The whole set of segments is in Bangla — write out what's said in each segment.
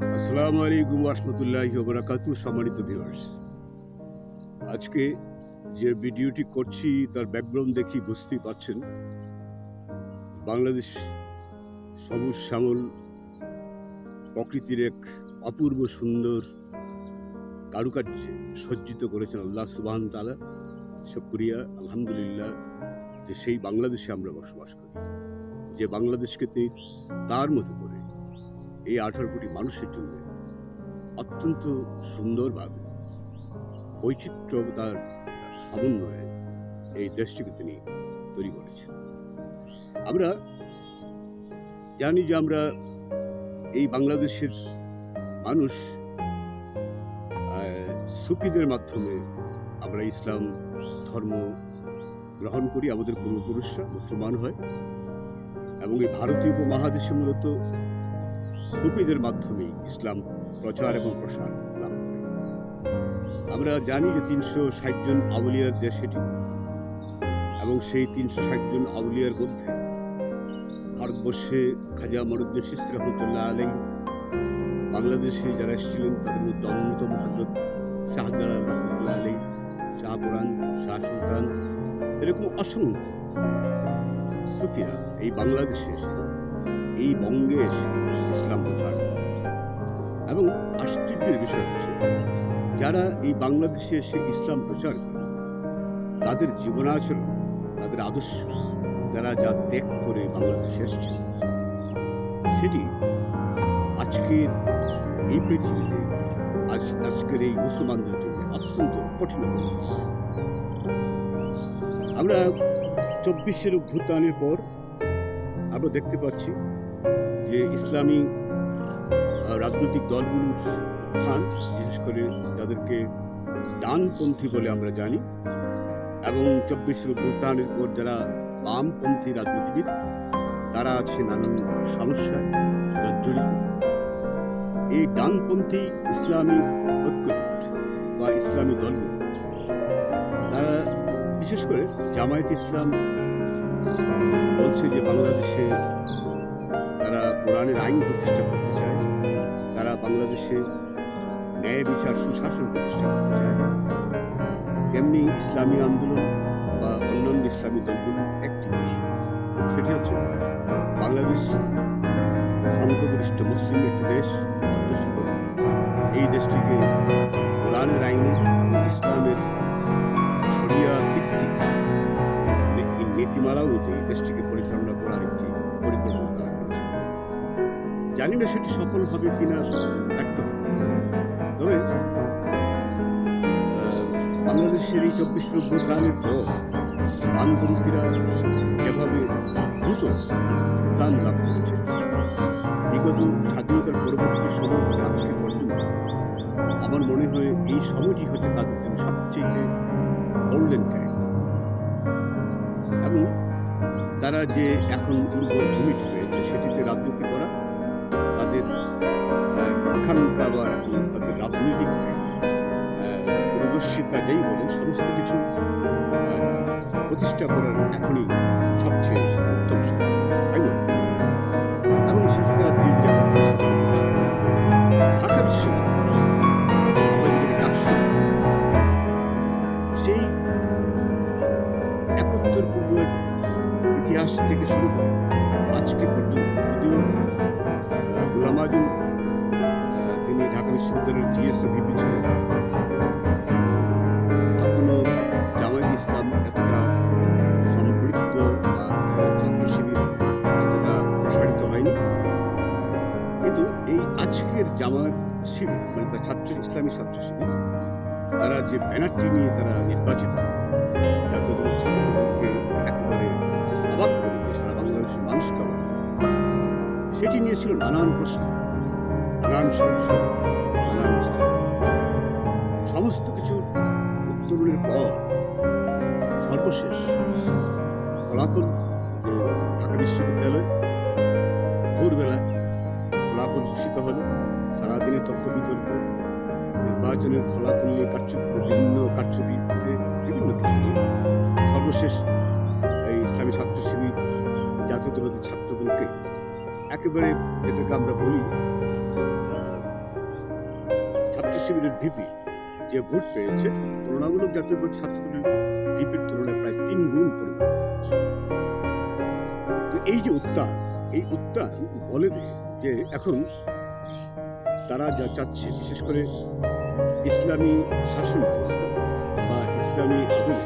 আসসালামু আলাইকুম রহমতুল্লাহ বরাকাতু সম্মানিত ভিউয়ার্স আজকে যে ভিডিওটি করছি, তার ব্যাকগ্রাউন্ড দেখি বাংলাদেশ সবুজ শ্যামল প্রকৃতির এক অপূর্ব সুন্দর কারুকার্যে সজ্জিত করেছেন আল্লাহ সুবাহন তালা শুক্রিয়া, আলহামদুলিল্লাহ যে সেই বাংলাদেশে আমরা বসবাস করি। যে বাংলাদেশকে তার মতো এই আঠারো কোটি মানুষের জন্য অত্যন্ত সুন্দরভাবে বৈচিত্র্যতার সমন্বয়ে এই দেশটিকে তিনি তৈরি করেছেন। আমরা জানি যে আমরা এই বাংলাদেশের মানুষ সুফিদের মাধ্যমে আমরা ইসলাম ধর্ম গ্রহণ করি, আমাদের পূর্বপুরুষরা মুসলমান হয় এবং এই ভারতীয় উপমহাদেশে মূলত সুফিদের মাধ্যমে ইসলাম প্রচার এবং প্রসার লাভ করে আমরা জানি যে তিনশো ষাট জন আউলিয়ার দেশ এটি এবং সেই তিনশো ষাট জন আউলিয়ার মধ্যে ভারতবর্ষে খাজা মরুদ্দিন সিস্তি রহমতুল্লাহ আলাই বাংলাদেশে যারা এসেছিলেন, তাদের মধ্যে অন্যতম হজরত শাহজালাল রহমতুল্লাহ আলাই শাহপুরান শাহ সুলতান, এরকম অসংখ্য সুফিরা এই বাংলাদেশে এসে এই বঙ্গে এসে। এবং আশ্চর্যের বিষয় হচ্ছে, যারা এই বাংলাদেশে এসে ইসলাম প্রচার করে, তাদের জীবনাচরণ, তাদের আদর্শ যারা যা ত্যাগ করে বাংলাদেশে এসছে, সেটি আজকে এই পৃথিবীতে, আজ আজকের এই মুসলমানদের জন্য অত্যন্ত কঠিন আমরা চব্বিশের অভ্যুত্থানের পর আমরা দেখতে পাচ্ছি যে ইসলামী রাজনৈতিক দলগুলোর স্থান বিশেষ করে যাদেরকে ডানপন্থী বলে আমরা জানি, এবং চব্বিশের অভ্যুত্থানের পর যারা বামপন্থী রাজনীতিবিদ, তারা আছে নানান সমস্যায় জর্জরিত এই ডানপন্থী ইসলামী ঐক্যজোট বা ইসলামী দলগুলো তারা বিশেষ করে জামায়াত ইসলাম বলছে যে বাংলাদেশে তারা কোরআনের আইন প্রতিষ্ঠা করতে বাংলাদেশে ন্যায় বিচার সুশাসন প্রতিষ্ঠা করতে চায়, তেমনি ইসলামী আন্দোলন বা অন্যান্য ইসলামী দলগুলো একটি সেটি হচ্ছে বাংলাদেশ সংখ্যাগরিষ্ঠ মুসলিম একটি দেশ অধ্যুষিত এই দেশটিকে জানি না সেটি সফল হবে কিনা হবে। তবে বাংলাদেশের এই চব্বিশ অভ্যুত্থানের পর বামপন্থীরা যেভাবে দ্রুত উত্থান লাভ করেছে, বিগত স্বাধীনতার পরবর্তী সময় আজকে পর্যন্ত আমার মনে হয় এই সময়টি হচ্ছে তাদের জন্য সবচেয়ে গোল্ডেন টাইম এবং তারা যে এখন উর্বর ভূমিটি রয়েছে, সেটিতে রাজনীতি করা তাদের আকাঙ্ক্ষা বা এখন তাদের রাজনৈতিক পরিদর্শিতা যাই বলে সমস্ত কিছু প্রতিষ্ঠা করার এখনই সবচেয়ে যে ব্যানারটি নিয়ে তারা নির্বাচিত সেটি নিয়ে ছিল নানান প্রশ্ন। নানান সমস্যা সমস্ত কিছুর উত্তরণের পর সর্বশেষ ফলাফল ঢাকা বিশ্ববিদ্যালয়, ভোরবেলায় ফলাফল ঘোষিত হলো সারাদিনে তথ্য বিতর্ক নির্বাচনের ফলাফল নিয়ে কারচুপি বিভিন্ন কারচুপিতে বিভিন্ন কিছু সর্বশেষ এই ইসলামী ছাত্র জাতীয়তাবাদী ছাত্রদলকে একেবারে যেটাকে আমরা বলি শিবিরের ভিপি যে ভোট পেয়েছে, তুলনামূলক জাতীয় ভোট ছাত্রদলের ভিপির তুলনায় প্রায় তিন গুণ পরিমাণ। এই যে উত্তান এই উত্তান বলে যে এখন তারা যা চাচ্ছে, বিশেষ করে ইসলামী শাসন ব্যবস্থা বা ইসলামী আদলে,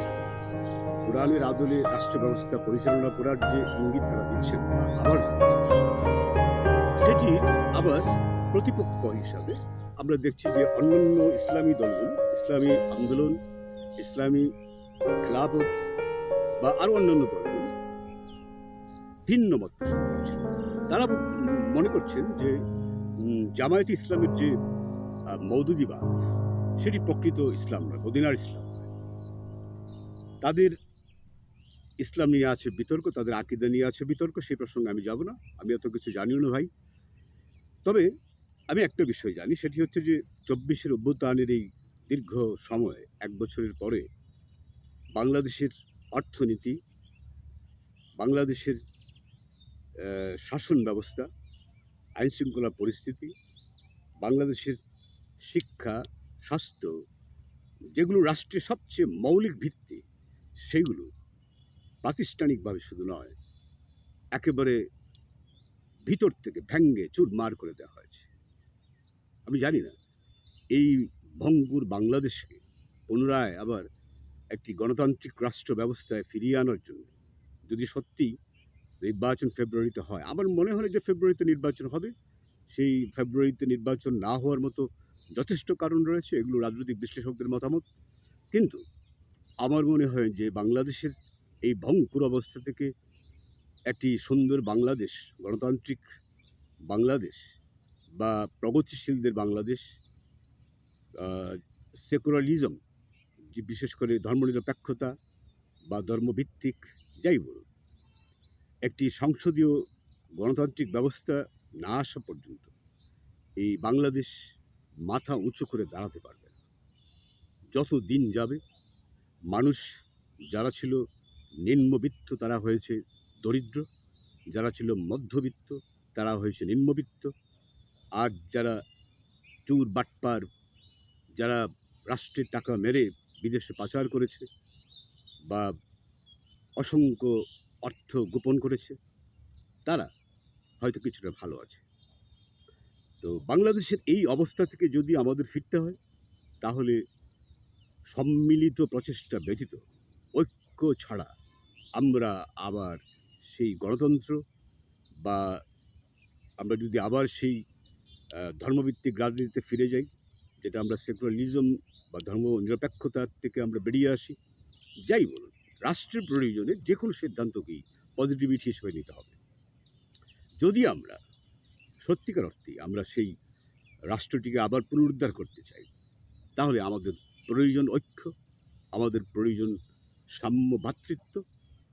কোরআনের আদলে রাষ্ট্র ব্যবস্থা পরিচালনা করার যে ইঙ্গিত তারা দিচ্ছেন আবার সেটি আবার প্রতিপক্ষ হিসাবে আমরা দেখছি যে অন্যান্য ইসলামী দলগুলো, ইসলামী আন্দোলন, ইসলামী খেলাফত বা আরও অন্যান্য দলগুলো ভিন্ন মত তারা মনে করছেন যে জামায়াতে ইসলামের যে মৌদুদিবাদ সেটি প্রকৃত ইসলাম নয়, মদিনার ইসলাম। তাদের ইসলাম নিয়ে আছে বিতর্ক, তাদের আকিদা নিয়ে আছে বিতর্ক, সেই প্রসঙ্গে আমি যাব না আমি এত কিছু জানিও না ভাই তবে আমি একটা বিষয় জানি, সেটি হচ্ছে যে চব্বিশের অভ্যুত্থানের এই দীর্ঘ সময়, এক বছরের পরে বাংলাদেশের অর্থনীতি, বাংলাদেশের শাসন ব্যবস্থা আইন শৃঙ্খলা পরিস্থিতি, বাংলাদেশের শিক্ষা, স্বাস্থ্য, যেগুলো রাষ্ট্রের সবচেয়ে মৌলিক ভিত্তি, সেগুলো প্রাতিষ্ঠানিকভাবে শুধু নয়, একেবারে ভিতর থেকে ভেঙ্গে চুরমার করে দেওয়া হয়েছে। আমি জানি না, এই ভঙ্গুর বাংলাদেশকে পুনরায় আবার একটি গণতান্ত্রিক রাষ্ট্র ব্যবস্থায় ফিরিয়ে আনার জন্য যদি সত্যি নির্বাচন ফেব্রুয়ারিতে হয়। আমার মনে হয় যে ফেব্রুয়ারিতে নির্বাচন হবে। সেই ফেব্রুয়ারিতে নির্বাচন না হওয়ার মতো যথেষ্ট কারণ রয়েছে, এগুলো রাজনৈতিক বিশ্লেষকদের মতামত। কিন্তু আমার মনে হয় যে বাংলাদেশের এই ভঙ্গুর অবস্থা থেকে একটি সুন্দর বাংলাদেশ, গণতান্ত্রিক বাংলাদেশ বা প্রগতিশীলদের বাংলাদেশ সেকুলারিজম, যে বিশেষ করে ধর্মনিরপেক্ষতা বা ধর্মভিত্তিক, যাই বলুন। একটি সংসদীয় গণতান্ত্রিক ব্যবস্থা না আসা পর্যন্ত এই বাংলাদেশ মাথা উঁচু করে দাঁড়াতে পারবে না। যত দিন যাবে, মানুষ যারা ছিল নিম্নবিত্ত তারা হয়েছে দরিদ্র, যারা ছিল মধ্যবিত্ত তারা হয়েছে নিম্নবিত্ত। আর যারা চুর, বাটপার, যারা রাষ্ট্রের টাকা মেরে বিদেশে পাচার করেছে বা অসংখ্য অর্থ গোপন করেছে। তারা হয়তো কিছুটা ভালো আছে। তো বাংলাদেশের এই অবস্থা থেকে যদি আমাদের ফিরতে হয়, তাহলে সম্মিলিত প্রচেষ্টা ব্যতীত ঐক্য ছাড়া আমরা আবার সেই গণতন্ত্র বা আমরা যদি আবার সেই ধর্মভিত্তিক রাজনীতিতে ফিরে যাই, যেটা আমরা সেকুলারিজম বা ধর্ম নিরপেক্ষতার থেকে আমরা বেরিয়ে আসি, যাই বলুন। রাষ্ট্রের প্রয়োজনে যে কোনো সিদ্ধান্তকেই পজিটিভিটি হিসেবে নিতে হবে। যদি আমরা সত্যিকার অর্থে আমরা সেই রাষ্ট্রটিকে আবার পুনরুদ্ধার করতে চাই, তাহলে আমাদের প্রয়োজন ঐক্য, আমাদের প্রয়োজন সাম্য ভ্রাতৃত্ব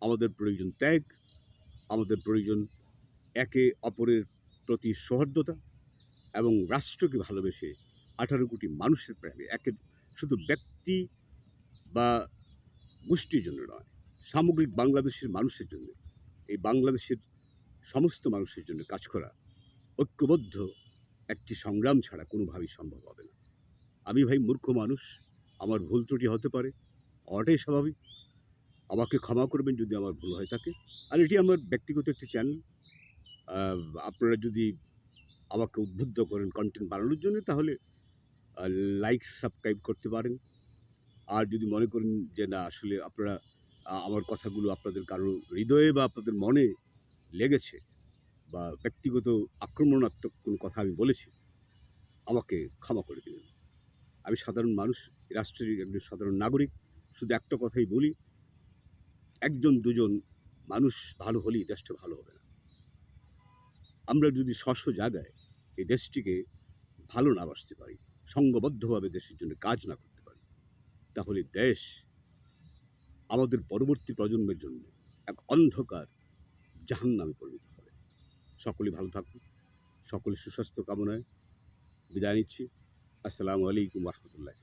আমাদের প্রয়োজন ত্যাগ, আমাদের প্রয়োজন একে অপরের প্রতি সৌহার্দ্যতা এবং রাষ্ট্রকে ভালোবেসে আঠারো কোটি মানুষের প্রেমে একে শুধু ব্যক্তি বা গোষ্ঠীর জন্য নয়, সামগ্রিক বাংলাদেশের মানুষের জন্য। এই বাংলাদেশের সমস্ত মানুষের জন্য কাজ করা ঐক্যবদ্ধ একটি সংগ্রাম ছাড়া কোনোভাবেই সম্ভব হবে না। আমি ভাই মূর্খ মানুষ, আমার ভুল ত্রুটি হতে পারে, হওয়াটাই স্বাভাবিক। আমাকে ক্ষমা করবেন যদি আমার ভুল হয়ে থাকে। আর এটি আমার ব্যক্তিগত একটি চ্যানেল। আপনারা যদি আমাকে উদ্বুদ্ধ করেন কন্টেন্ট বানানোর জন্য, তাহলে লাইক সাবস্ক্রাইব করতে পারেন। আর যদি মনে করেন যে, না, আসলে আপনারা আমার কথাগুলো আপনাদের কারও হৃদয়ে বা আপনাদের মনে লেগেছে বা ব্যক্তিগত আক্রমণাত্মক কোনো কথা আমি বলেছি, আমাকে ক্ষমা করে দিলেন আমি সাধারণ মানুষ, রাষ্ট্রের একজন সাধারণ নাগরিক, শুধু একটা কথাই বলি, একজন, দুজন মানুষ ভালো হলেই দেশটা ভালো হবে না। আমরা যদি স্বস্ব জায়গায় এই দেশটিকে ভালো না বাসতে পারি সংঘবদ্ধভাবে দেশের জন্য কাজ না পারি তাহলে দেশ আমাদের পরবর্তী প্রজন্মের জন্য এক অন্ধকার জাহান নামে পরিণত হবে। সকলে ভালো থাকুন সকলে সুস্বাস্থ্য কামনায় বিদায় নিচ্ছি। আসসালামু আলাইকুম রহমতুল্লাহ